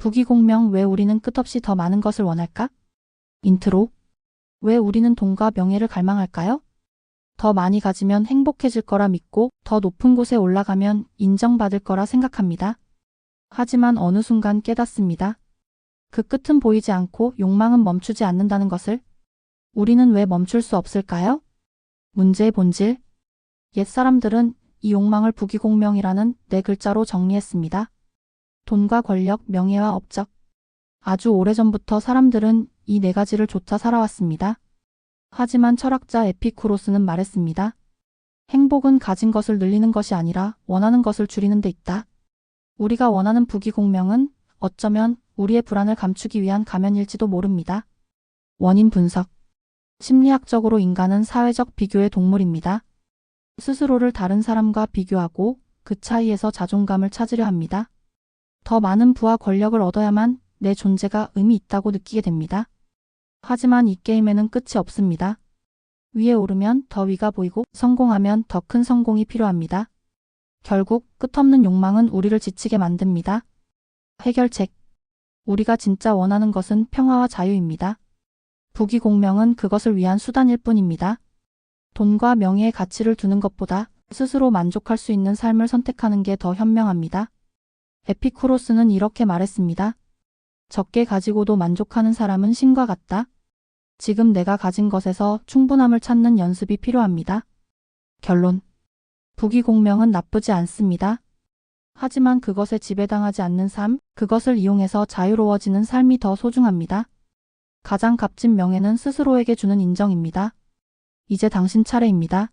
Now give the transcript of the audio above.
부귀공명 왜 우리는 끝없이 더 많은 것을 원할까? 인트로. 왜 우리는 돈과 명예를 갈망할까요? 더 많이 가지면 행복해질 거라 믿고 더 높은 곳에 올라가면 인정받을 거라 생각합니다. 하지만 어느 순간 깨닫습니다. 그 끝은 보이지 않고 욕망은 멈추지 않는다는 것을 우리는 왜 멈출 수 없을까요? 문제의 본질. 옛 사람들은 이 욕망을 부귀공명이라는 네 글자로 정리했습니다. 돈과 권력, 명예와 업적. 아주 오래전부터 사람들은 이 네 가지를 좇아 살아왔습니다. 하지만 철학자 에피쿠로스는 말했습니다. 행복은 가진 것을 늘리는 것이 아니라 원하는 것을 줄이는 데 있다. 우리가 원하는 부귀공명은 어쩌면 우리의 불안을 감추기 위한 가면일지도 모릅니다. 원인 분석. 심리학적으로 인간은 사회적 비교의 동물입니다. 스스로를 다른 사람과 비교하고 그 차이에서 자존감을 찾으려 합니다. 더 많은 부와 권력을 얻어야만 내 존재가 의미 있다고 느끼게 됩니다. 하지만 이 게임에는 끝이 없습니다. 위에 오르면 더 위가 보이고 성공하면 더 큰 성공이 필요합니다. 결국 끝없는 욕망은 우리를 지치게 만듭니다. 해결책. 우리가 진짜 원하는 것은 평화와 자유입니다. 부귀공명은 그것을 위한 수단일 뿐입니다. 돈과 명예의 가치를 두는 것보다 스스로 만족할 수 있는 삶을 선택하는 게 더 현명합니다. 에피쿠로스는 이렇게 말했습니다. 적게 가지고도 만족하는 사람은 신과 같다. 지금 내가 가진 것에서 충분함을 찾는 연습이 필요합니다. 결론. 부귀공명은 나쁘지 않습니다. 하지만 그것에 지배당하지 않는 삶, 그것을 이용해서 자유로워지는 삶이 더 소중합니다. 가장 값진 명예는 스스로에게 주는 인정입니다. 이제 당신 차례입니다.